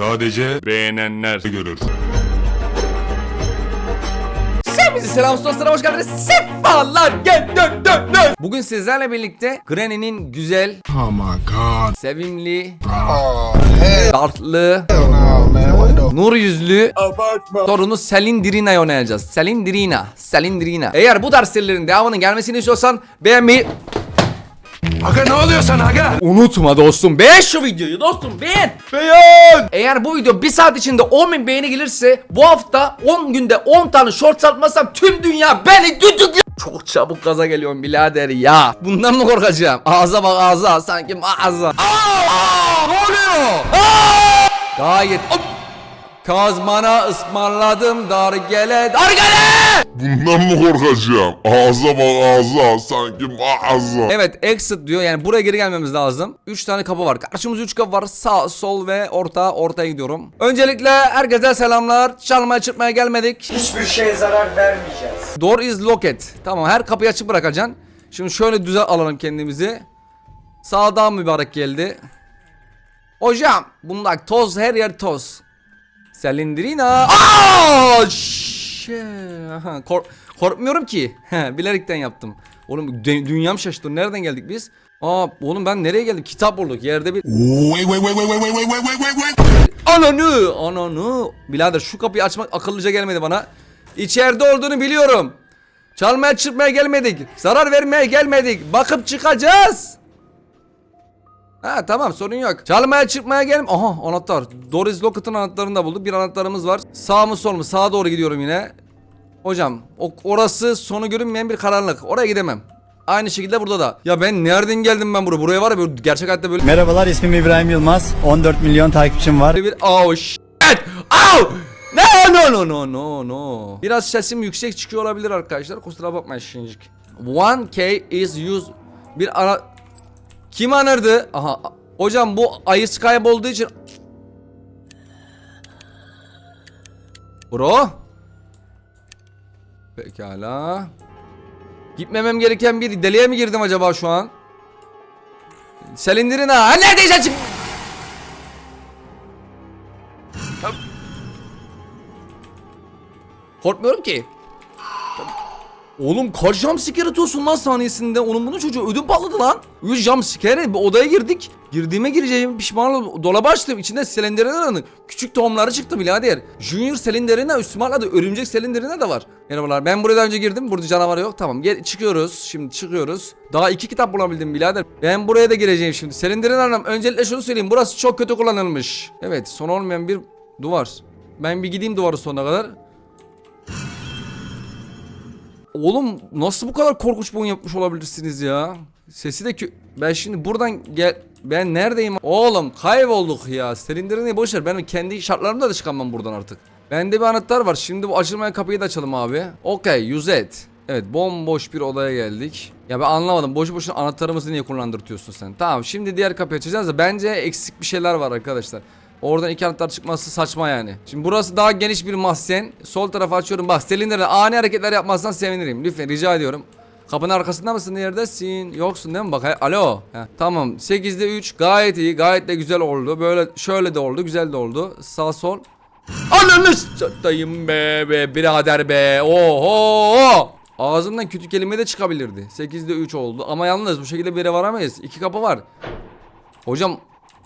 sadece beğenenler görür. Hepinize selam dostlara hoş geldiniz. Sefalar gel dön dön dön. Bugün sizlerle birlikte Granny'nin güzel, Oh my god. sevimli, Oh hell dartlı, no, man. What the nur yüzlü torunu Selin Dirina'yı oynayacağız. Selin Dirina, Selin Dirina. Eğer bu tarz serilerin devamının gelmesini istiyorsan beğenmeyi Aga ne oluyor sana aga? Unutma dostum beğen şu videoyu dostum beğen. Beğen! Eğer bu video bir saat içinde 10 bin beğeni gelirse Bu hafta 10 günde 10 tane short satmazsam tüm dünya beni düdük Çok çabuk gaza geliyorum birader ya. Bundan mı korkacağım? Ağza bak ağza. Sanki ağza Aa, Ne oluyor? Aa! Gayet Hop! Kazmana ısmarladım dar gele dar gele! Bundan mı korkacağım? Ağza bak ağza sanki mağaza. Evet exit diyor. Yani buraya geri gelmemiz lazım. 3 tane kapı var. Karşımızda 3 kapı var. Sağ sol ve orta ortaya gidiyorum. Öncelikle herkese selamlar. Çalmaya çırpmaya gelmedik. Hiçbir şeye zarar vermeyeceğiz. Door is locked. Tamam her kapıyı açık bırakacaksın. Şimdi şöyle düze alalım kendimizi. Sağdan mübarek geldi. Hocam bunda toz her yer toz Selindrina. Aa! Şey. Aha, kork korkmuyorum ki. Bilerekten yaptım. Oğlum dü dünyam şaştı. Nereden geldik biz? Aa oğlum ben nereye geldim? Kitap bulduk. Yerde bir Ananı! Ananı! Bilader şu kapıyı açmak akıllıca gelmedi bana. İçeride olduğunu biliyorum. Çalmaya çırpmaya gelmedik. Zarar vermeye gelmedik. Bakıp çıkacağız. Ha tamam sorun yok Çalmaya çırpmaya gel Aha anahtar Doris Lockett'ın anahtarını da bulduk Bir anahtarımız var Sağ mı sol mu sağa doğru gidiyorum yine Hocam orası sonu görünmeyen bir karanlık Oraya gidemem Aynı şekilde burada da Ya ben nereden geldim ben buraya Buraya var ya böyle gerçek hayatta böyle Merhabalar ismim İbrahim Yılmaz. 14 milyon takipçim var. bir oh shit. Oh! No no no no no no. Biraz sesim yüksek çıkıyor olabilir arkadaşlar. Kusura bakmayın şimdilik. 1K is used. Bir ara kim anırdı? Aha. Hocam bu ayı kaybolduğu için Bro. Pekala. Gitmemem gereken bir deliğe mi girdim acaba şu an? Selindirin ha. Neredeyse çık. Korkmuyorum ki. Oğlum kaç jumpscare atıyorsun lan saniyesinde? Onun bunun çocuğu ödüm patladı lan. 3 jumpscare odaya girdik. Girdiğime gireceğim pişmanlık dolabı açtım. İçinde Slender'in küçük tohumları çıktı birader. Junior Slender'ine üstüme atladı. Örümcek Slender'ine de var. Merhabalar ben buraya önce girdim. Burada canavar yok. Tamam gel çıkıyoruz. Şimdi çıkıyoruz. Daha iki kitap bulabildim birader. Ben buraya da gireceğim şimdi. Slender'in anlam. Öncelikle şunu söyleyeyim. Burası çok kötü kullanılmış. Evet son olmayan bir duvar. Ben bir gideyim duvarı sonuna kadar. Oğlum nasıl bu kadar korkunç bir oyun yapmış olabilirsiniz ya? Sesi de kö... Ben şimdi buradan gel... Ben neredeyim? Oğlum kaybolduk ya. Silindirini boş ver. Ben kendi şartlarımda da çıkamam buradan artık. Bende bir anahtar var. Şimdi bu açılmayan kapıyı da açalım abi. Okey use it. Evet bomboş bir odaya geldik. Ya ben anlamadım. Boşu boşuna anahtarımızı niye kullandırtıyorsun sen? Tamam şimdi diğer kapıyı açacağız da bence eksik bir şeyler var arkadaşlar. Oradan iki anahtar çıkması saçma yani. Şimdi burası daha geniş bir mahzen. Sol tarafa açıyorum. Bak silindirle ani hareketler yapmazsan sevinirim. Lütfen rica ediyorum. Kapının arkasında mısın? Neredesin? Yoksun değil mi? Bak alo. Heh, tamam. 8'de 3 gayet iyi. Gayet de güzel oldu. Böyle şöyle de oldu. Güzel de oldu. Sağ sol. Ananı satayım be be birader be. Oho. Ağzımdan kötü kelime de çıkabilirdi. 8'de 3 oldu. Ama yalnız bu şekilde bir yere varamayız. İki kapı var. Hocam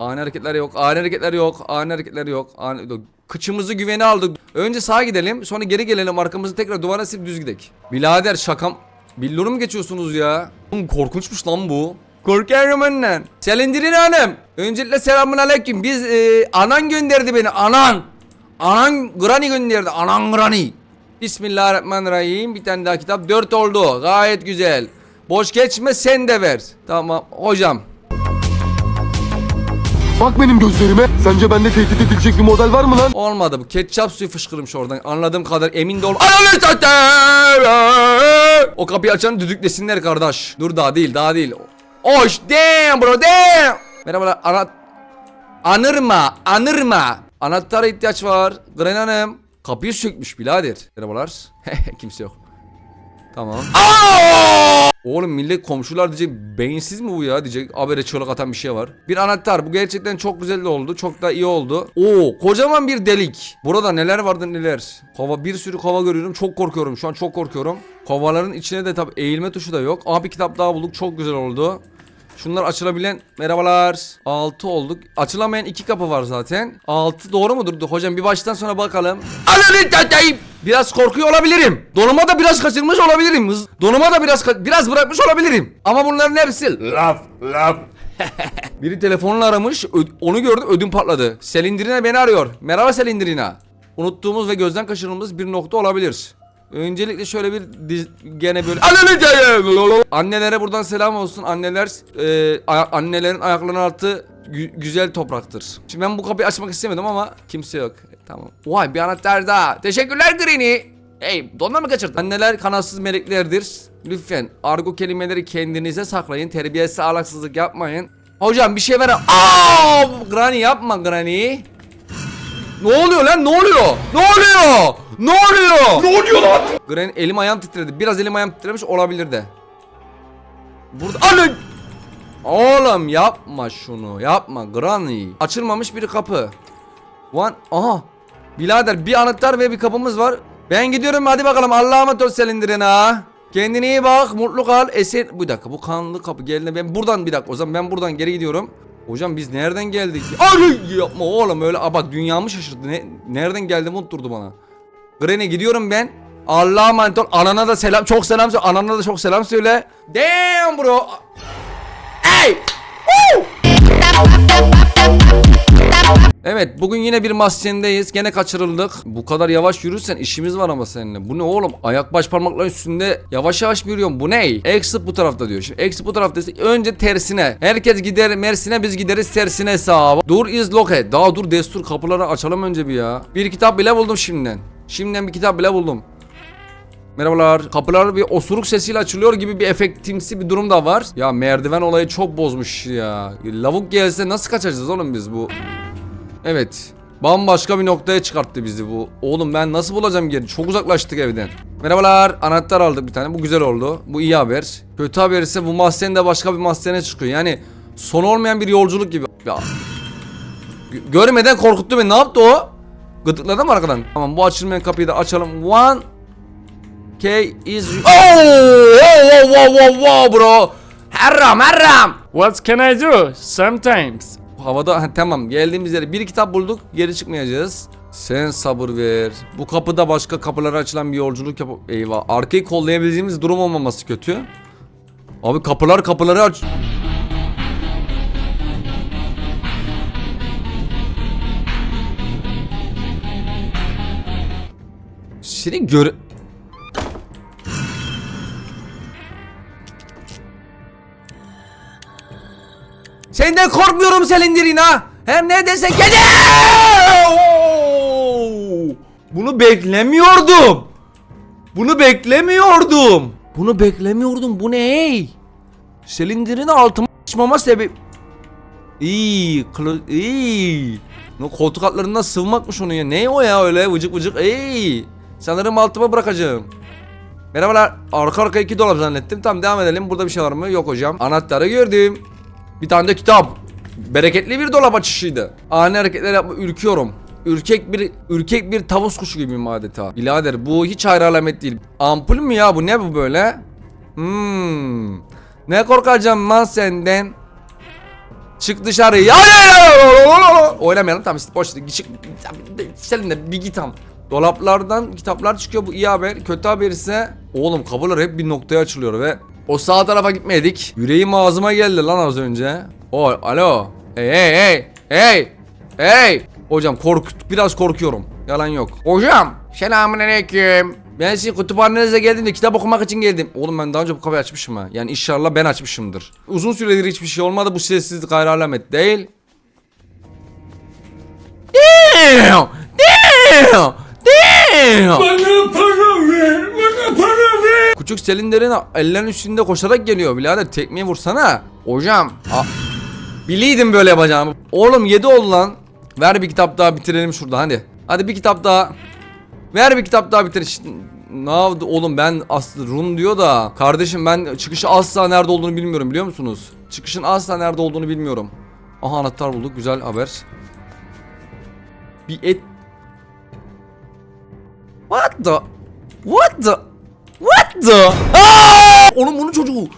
ani hareketler yok. Ani hareketler yok. Ani hareketler yok. Ani... Kıçımızı güvene aldık. Önce sağa gidelim. Sonra geri gelelim. Arkamızı tekrar duvara silip düz gidelim. Bilader şakam. Billuru mu geçiyorsunuz ya? Oğlum korkunçmuş lan bu. Korkarım önden. Selindirin hanım. Öncelikle selamun aleyküm. Biz e, anan gönderdi beni. Anan. Anan Granny gönderdi. Anan Granny. Bismillahirrahmanirrahim. Bir tane daha kitap. Dört oldu. Gayet güzel. Boş geçme sen de ver. Tamam hocam. Bak benim gözlerime. Sence bende tehdit edilecek bir model var mı lan? Olmadı bu. Ketçap suyu fışkırmış oradan. Anladığım kadar emin de ol. Ananı. O kapıyı açan düdüklesinler kardeş. Dur daha değil daha değil. Oş damn bro damn. Merhabalar. Ana... Anırma anırma. Anahtara ihtiyaç var. Gren Hanım. Kapıyı sökmüş birader. Merhabalar. Kimse yok. Tamam. Oğlum millet komşular diyecek beyinsiz mi bu ya diyecek habere çığlık atan bir şey var. Bir anahtar bu gerçekten çok güzel oldu çok da iyi oldu. Oo kocaman bir delik. Burada neler vardı neler. Kova bir sürü kova görüyorum çok korkuyorum şu an çok korkuyorum. Kovaların içine de tabi eğilme tuşu da yok. Aa bir kitap daha bulduk çok güzel oldu. Şunlar açılabilen merhabalar. 6 olduk. Açılamayan iki kapı var zaten. 6 doğru mudur? Dur Hocam bir baştan sonra bakalım. Ananı tatayım. Biraz korkuyor olabilirim. Donuma da biraz kaçırmış olabilirim. Hız- Donuma da biraz biraz bırakmış olabilirim. Ama bunların hepsi laf laf. Biri telefonla aramış. onu gördüm ödüm patladı. Selindrina beni arıyor. Merhaba Selindrina. Unuttuğumuz ve gözden kaçırdığımız bir nokta olabilir. Öncelikle şöyle bir diz- gene böyle! Annelere buradan selam olsun. Anneler e, annelerin ayaklarının altı gü- güzel topraktır. Şimdi ben bu kapıyı açmak istemedim ama kimse yok. Tamam. Vay bir anahtar daha. Teşekkürler Greeny. Hey donla mı kaçırdın? Anneler kanatsız meleklerdir. Lütfen argo kelimeleri kendinize saklayın. Terbiyesiz ahlaksızlık yapmayın. Hocam bir şey ver. Aa, Granny yapma Granny. Ne oluyor lan? Ne oluyor? Ne oluyor? Ne oluyor? Ne oluyor lan? Gren elim ayağım titredi. Biraz elim ayağım titremiş olabilir de. Burada alın. Oğlum yapma şunu. Yapma Granny. Açılmamış bir kapı. One. Aha. Birader bir anahtar ve bir kapımız var. Ben gidiyorum hadi bakalım Allah'a emanet Selindirin ha. Kendine iyi bak, mutlu kal. Eser bir dakika bu kanlı kapı geldi. Ben buradan bir dakika o zaman ben buradan geri gidiyorum. Hocam biz nereden geldik? Ay yapma oğlum öyle. Aa, bak dünyamı şaşırdı. Ne, nereden geldim unutturdu bana. Granny gidiyorum ben. Allah'a emanet ol. Anana da selam. Çok selam söyle. Anana da çok selam söyle. Damn bro. Hey! Woo! Evet bugün yine bir maskendeyiz. Gene kaçırıldık. Bu kadar yavaş yürürsen işimiz var ama seninle. Bu ne oğlum? Ayak baş parmakların üstünde yavaş yavaş mı yürüyorum? Bu ne? Exit bu tarafta diyor. Şimdi exit bu taraftaysa önce tersine. Herkes gider Mersin'e biz gideriz tersine sağa. Dur is located. Daha dur destur kapıları açalım önce bir ya. Bir kitap bile buldum şimdiden. Şimdiden bir kitap bile buldum. Merhabalar. Kapılar bir osuruk sesiyle açılıyor gibi bir efektimsi bir durum da var. Ya merdiven olayı çok bozmuş ya. Lavuk gelse nasıl kaçacağız oğlum biz bu? Evet. Bambaşka bir noktaya çıkarttı bizi bu. Oğlum ben nasıl bulacağım geri? Çok uzaklaştık evden. Merhabalar. Anahtar aldık bir tane. Bu güzel oldu. Bu iyi haber. Kötü haber ise bu mahzen de başka bir mahzene çıkıyor. Yani son olmayan bir yolculuk gibi. Ya. Gö- Görmeden korkuttu beni. Ne yaptı o? Gıdıkladı mı arkadan? Tamam bu açılmayan kapıyı da açalım. One K is Oh! Wow wow wow wow bro. Haram haram. What can I do? Sometimes. Havada ha, tamam geldiğimiz yere bir kitap bulduk geri çıkmayacağız. Sen sabır ver. Bu kapıda başka kapılara açılan bir yolculuk yap. Eyvah. Arkayı kollayabildiğimiz durum olmaması kötü. Abi kapılar kapıları aç. Seni gör... Senden korkmuyorum Selindirina. Her ne desen gece. Bunu beklemiyordum. Bunu beklemiyordum. Bunu beklemiyordum. Bu ne? Selindirina altıma açmama sebep. İyi, kılı, iyi. No, koltuk altlarından sığmakmış onun ya. Ne o ya öyle vıcık vıcık. İyi. Sanırım altıma bırakacağım. Merhabalar. Arka arka iki dolap zannettim. Tamam devam edelim. Burada bir şey var mı? Yok hocam. Anahtarı gördüm. Bir tane de kitap. Bereketli bir dolap açışıydı. Ani hareketler yapma ürküyorum. Ürkek bir ürkek bir tavus kuşu gibiyim adeta. Birader bu hiç hayır alamet değil. Ampul mü ya bu ne bu böyle? Hmm. Ne korkacağım lan senden? Çık dışarı. Ya, ya, ya, ya, ya. Oynamayalım tamam işte boş. Çık. Senin de bir git am. Dolaplardan kitaplar çıkıyor bu iyi haber. Kötü haber ise oğlum kapılar hep bir noktaya açılıyor ve o sağ tarafa gitmedik. Yüreğim ağzıma geldi lan az önce. O alo. Hey hey hey. Hey. Hey. Hocam kork biraz korkuyorum. Yalan yok. Hocam selamünaleyküm. Ben sizin kütüphanenize geldim de kitap okumak için geldim. Oğlum ben daha önce bu kapıyı açmışım ha. Yani inşallah ben açmışımdır. Uzun süredir hiçbir şey olmadı. Bu sessizlik ayrı alamet değil. Damn! Damn! Damn! Bana para ver, bana para ver. Küçük Selinlerin ellerin üstünde koşarak geliyor birader tekmeyi vursana. Hocam. A Biliydim böyle yapacağımı. Oğlum 7 oldu lan. Ver bir kitap daha bitirelim şurada hadi. Hadi bir kitap daha. Ver bir kitap daha bitir. Ne yaptı oğlum ben aslı run diyor da kardeşim ben çıkışı asla nerede olduğunu bilmiyorum biliyor musunuz? Çıkışın asla nerede olduğunu bilmiyorum. Aha anahtar bulduk güzel haber. Bir et What the What the What the Aa! Oğlum bunun çocuğu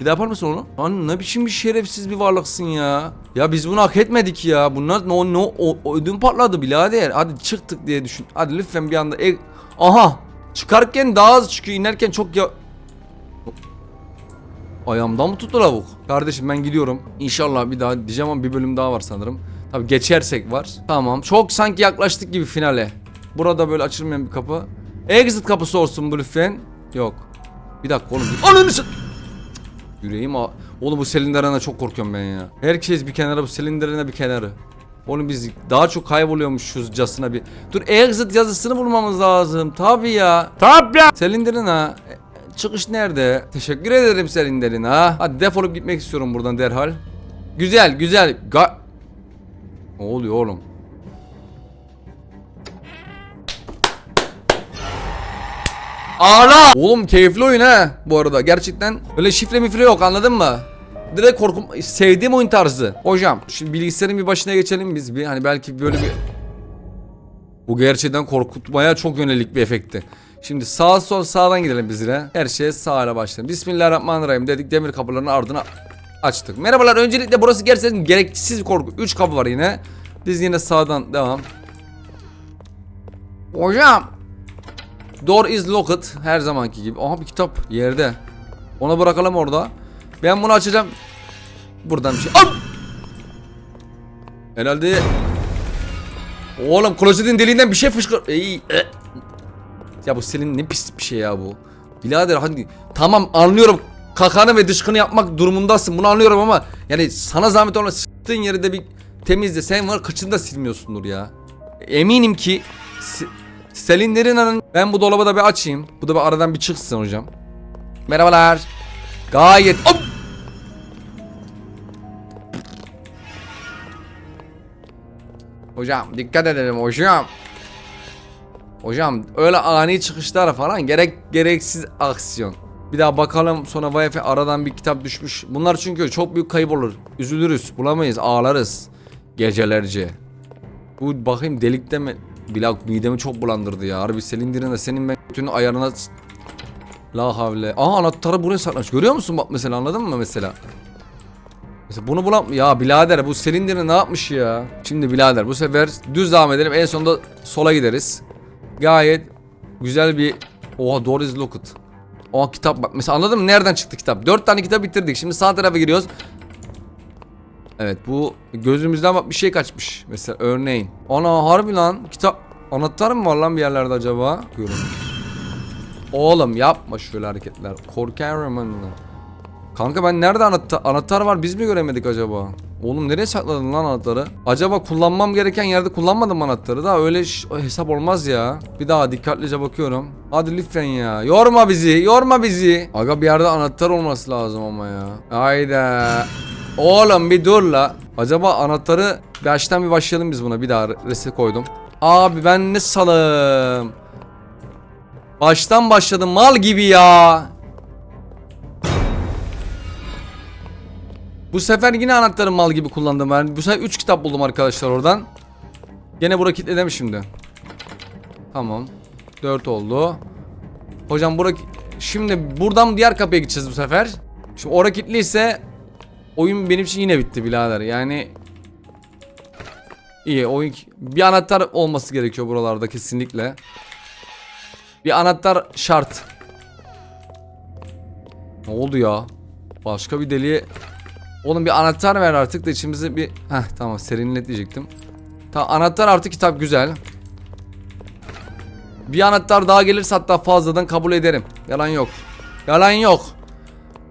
bir daha yapar mısın onu? Lan ne biçim bir şerefsiz bir varlıksın ya. Ya biz bunu hak etmedik ya. Bunlar no no o, o ödüm patladı birader. Hadi çıktık diye düşün. Hadi lütfen bir anda e Aha! Çıkarken daha az çıkıyor. inerken çok ya Ayağımdan mı tuttu lavuk? Kardeşim ben gidiyorum. İnşallah bir daha diyeceğim ama bir bölüm daha var sanırım. Tabi geçersek var. Tamam. Çok sanki yaklaştık gibi finale. Burada böyle açılmayan bir kapı. Exit kapısı olsun bu lütfen. Yok. Bir dakika oğlum. Ananı Yüreğim a- Oğlum bu silindirine çok korkuyorum ben ya. Herkes bir kenara bu silindirine bir kenarı. Oğlum biz daha çok kayboluyormuşuzcasına bir. Dur exit yazısını bulmamız lazım. Tabi ya. Tabii ya. Selindir'in ha. E, Çıkış nerede? Teşekkür ederim Selindir'in ha. Hadi defolup gitmek istiyorum buradan derhal. Güzel güzel. Ga ne oluyor oğlum? Ağla! Oğlum keyifli oyun ha bu arada gerçekten. Öyle şifre mifre yok anladın mı? Direkt korkum sevdiğim oyun tarzı. Hocam şimdi bilgisayarın bir başına geçelim biz bir hani belki böyle bir bu gerçekten korkutmaya çok yönelik bir efekti. Şimdi sağ sol sağdan gidelim biz yine. Her şeye sağ ile başlayalım. Bismillahirrahmanirrahim dedik demir kapılarının ardına açtık. Merhabalar öncelikle burası gerçekten gereksiz bir korku. 3 kapı var yine. Biz yine sağdan devam. Hocam. Door is locked. Her zamanki gibi. Aha bir kitap yerde. Ona bırakalım orada. Ben bunu açacağım. Buradan bir şey. Am! Herhalde Oğlum klozetin deliğinden bir şey fışkır. Ey, e. Ya bu senin ne pis bir şey ya bu. Birader hadi tamam anlıyorum kakanı ve dışkını yapmak durumundasın bunu anlıyorum ama yani sana zahmet olma sıktığın yeri de bir temizle sen var kıçını da silmiyorsundur ya. Eminim ki Selinlerin anın ben bu dolabı da bir açayım. Bu da bir aradan bir çıksın hocam. Merhabalar. Gayet Hop! Hocam dikkat edelim hocam. Hocam öyle ani çıkışlar falan gerek gereksiz aksiyon. Bir daha bakalım sonra Wi-Fi aradan bir kitap düşmüş. Bunlar çünkü çok büyük kayıp olur. Üzülürüz, bulamayız, ağlarız gecelerce. Bu bakayım delikte mi? Bilak midemi çok bulandırdı ya. Harbi silindirine senin ben bütün ayarına La havle. Aha anahtarı buraya saklamış. Görüyor musun bak mesela anladın mı mesela? Mesela bunu bulam ya birader bu silindirini ne yapmış ya? Şimdi birader bu sefer düz devam edelim. En sonunda sola gideriz. Gayet güzel bir Oha door is locked. Oha kitap bak mesela anladın mı? Nereden çıktı kitap? Dört tane kitap bitirdik. Şimdi sağ tarafa giriyoruz. Evet bu gözümüzden bir şey kaçmış. Mesela örneğin. Ana harbi lan kitap anahtar mı var lan bir yerlerde acaba? Görün. Oğlum yapma şöyle hareketler. Korkarım ben. Kanka ben nerede anahtar, anahtar var biz mi göremedik acaba? Oğlum nereye sakladın lan anahtarı? Acaba kullanmam gereken yerde kullanmadım anahtarı da öyle hesap olmaz ya. Bir daha dikkatlice bakıyorum. Hadi lütfen ya. Yorma bizi, yorma bizi. Aga bir yerde anahtar olması lazım ama ya. Hayda. Oğlum bir dur la. Acaba anahtarı baştan bir başlayalım biz buna. Bir daha reset koydum. Abi ben ne salım. Baştan başladım mal gibi ya. Bu sefer yine anahtarı mal gibi kullandım ben. Bu sefer 3 kitap buldum arkadaşlar oradan. Gene bura kilitledim şimdi. Tamam. 4 oldu. Hocam bura şimdi buradan diğer kapıya gideceğiz bu sefer. Şimdi ora kilitliyse oyun benim için yine bitti birader. Yani iyi oyun bir anahtar olması gerekiyor buralarda kesinlikle. Bir anahtar şart. Ne oldu ya? Başka bir deliğe Oğlum bir anahtar ver artık da içimize bir Heh tamam serinlet diyecektim. Tamam anahtar artık kitap güzel. Bir anahtar daha gelirse hatta fazladan kabul ederim. Yalan yok. Yalan yok.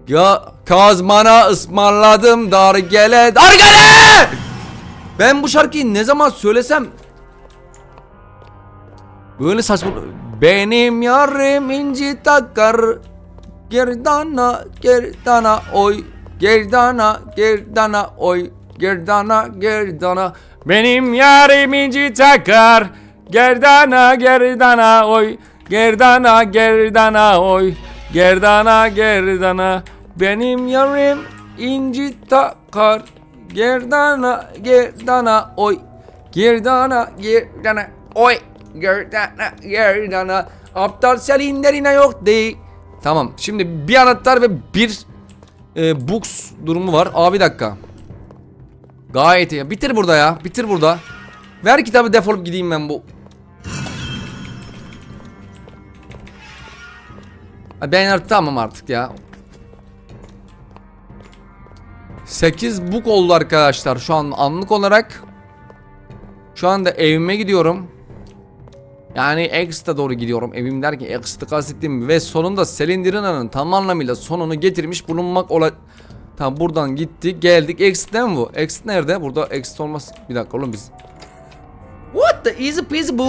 Ya kazmana ısmarladım dar gele dar gele. Ben bu şarkıyı ne zaman söylesem böyle saçma benim yarım inci takar gerdana gerdana oy gerdana gerdana oy gerdana gerdana Benim yarim inci takar. Gerdana gerdana oy. Gerdana gerdana oy Gerdana gerdana Benim yarim inci takar. Gerdana gerdana oy. Gerdana gerdana oy. Gerdana gerdana. Aptal selinlerine yok değil. Tamam şimdi bir anahtar ve bir e, Books durumu var. Abi bir dakika. Gayet iyi. Bitir burada ya bitir burada. Ver kitabı defolup gideyim ben bu. Ben artık tamam artık ya 8 book oldu arkadaşlar şu an anlık olarak. Şu anda evime gidiyorum. Yani Exit'e doğru gidiyorum. Evim derken Exit'i kastettim ve sonunda Selindirina'nın tam anlamıyla sonunu getirmiş bulunmak ola Tamam buradan gittik geldik. Değil mi bu? Exit nerede? Burada exit olmaz. Bir dakika oğlum biz What the easy peasy bu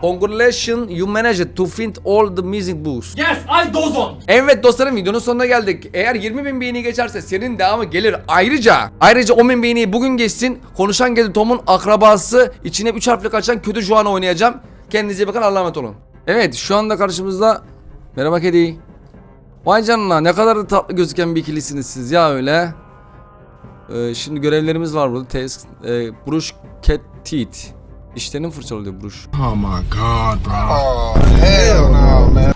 Congratulations you managed to find all the missing books. Yes, I dozon. Evet dostlarım videonun sonuna geldik. Eğer 20 bin beğeni geçerse senin devamı gelir. Ayrıca ayrıca 10 bin beğeniyi bugün geçsin. Konuşan Gedi Tom'un akrabası içine 3 harfli kaçan kötü Juan'ı oynayacağım. Kendinize bakın Allah'a emanet olun. Evet şu anda karşımızda Merhaba kedi. Vay canına ne kadar da tatlı gözüken bir ikilisiniz siz ya öyle. Ee, şimdi görevlerimiz var burada. Test, e, brush cat teeth. Dişlerini fırçalıyor brush. Oh my god, bro. Oh, hell no, man.